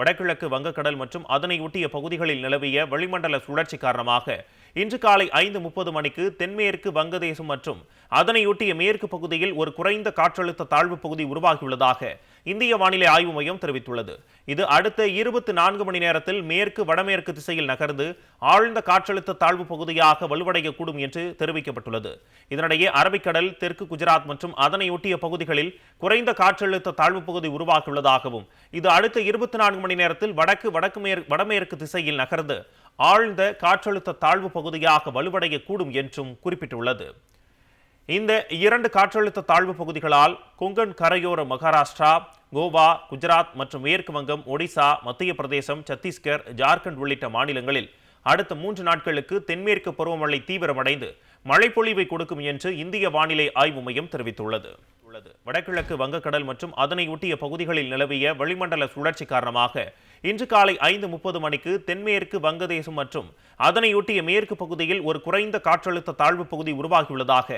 வடகிழக்கு வங்கக்கடல் மற்றும் அதனை ஒட்டிய பகுதிகளில் நிலவிய வளிமண்டல சுழற்சி காரணமாக இன்று காலை ஐந்து முப்பது மணிக்கு தென்மேற்கு வங்கதேசம் மற்றும் அதனையொட்டிய மேற்கு பகுதியில் ஒரு குறைந்த காற்றழுத்த தாழ்வு பகுதி உருவாகியுள்ளதாக இந்திய வானிலை ஆய்வு மையம் தெரிவித்துள்ளது. இது அடுத்த இருபத்தி நான்கு மணி நேரத்தில் மேற்கு வடமேற்கு திசையில் நகர்ந்து ஆழ்ந்த காற்றழுத்த தாழ்வு பகுதியாக வலுவடையக்கூடும் என்று தெரிவிக்கப்பட்டுள்ளது. இதனிடையே அரபிக்கடல் தெற்கு குஜராத் மற்றும் அதனையொட்டிய பகுதிகளில் குறைந்த காற்றழுத்த தாழ்வு பகுதி உருவாகியுள்ளதாகவும் இது அடுத்த இருபத்தி நான்கு மணி மணி நேரத்தில் வடக்கு வடக்கு மேற்கு வடமேற்கு திசையில் நகர்ந்து ஆழ்ந்த காற்றழுத்த தாழ்வு பகுதியாக வலுவடையக்கூடும் என்றும் குறிப்பிட்டுள்ளது. இந்த இரண்டு காற்றழுத்த தாழ்வு பகுதிகளால் கொங்கன் கரையோர மகாராஷ்டிரா கோவா குஜராத் மற்றும் மேற்கு வங்கம் ஒடிசா மத்திய பிரதேசம் சத்தீஸ்கர் ஜார்க்கண்ட் உள்ளிட்ட மாநிலங்களில் அடுத்த மூன்று நாட்களுக்கு தென்மேற்கு பருவமழை தீவிரமடைந்து மழைப்பொழிவை கொடுக்கும் என்று இந்திய வானிலை ஆய்வு மையம் தெரிவித்துள்ளது. உள்ளது. வடகிழக்கு வங்கக்கடல் மற்றும் அதனை ஒட்டிய பகுதிகளில் நிலவிய வளிமண்டல சுழற்சி காரணமாக இன்று காலை ஐந்து முப்பது மணிக்கு தென்மேற்கு வங்கதேசம் மற்றும் அதனையொட்டிய மேற்கு பகுதியில் ஒரு குறைந்த காற்றழுத்த தாழ்வு பகுதி உருவாகியுள்ளதாக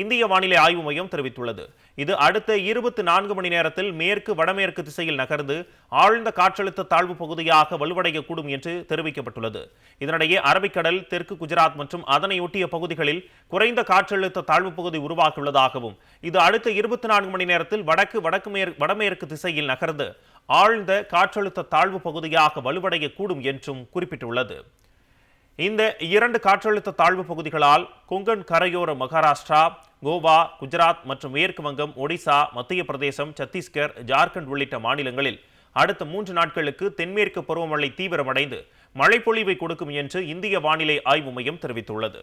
இந்திய வானிலை ஆய்வு மையம் தெரிவித்துள்ளது. இது அடுத்த இருபத்தி நான்கு மணி நேரத்தில் மேற்கு வடமேற்கு திசையில் நகர்ந்து ஆழ்ந்த காற்றழுத்த தாழ்வு பகுதியாக வலுவடையக்கூடும் என்று தெரிவிக்கப்பட்டுள்ளது. இதனிடையே அரபிக்கடல் தெற்கு குஜராத் மற்றும் அதனையொட்டிய பகுதிகளில் குறைந்த காற்றழுத்த தாழ்வு பகுதி உருவாகியுள்ளதாகவும் இது அடுத்த இருபத்தி நான்கு மணி நேரத்தில் வடக்கு வடக்கு மேற்கு வடமேற்கு திசையில் நகர்ந்து ஆழ்ந்த காற்றழுத்த தாழ்வு பகுதியாக வலுவடையக்கூடும் என்றும் குறிப்பிட்டுள்ளது. இந்த இரண்டு காற்றழுத்த தாழ்வு பகுதிகளால் கொங்கன் கரையோர மகாராஷ்டிரா கோவா குஜராத் மற்றும் மேற்கு வங்கம் ஒடிசா மத்திய பிரதேசம் சத்தீஸ்கர் ஜார்க்கண்ட் உள்ளிட்ட மாநிலங்களில் அடுத்த மூன்று நாட்களுக்கு தென்மேற்கு பருவமழை தீவிரமடைந்து மழைப்பொழிவை கொடுக்கும் என்று இந்திய வானிலை ஆய்வு மையம் தெரிவித்துள்ளது.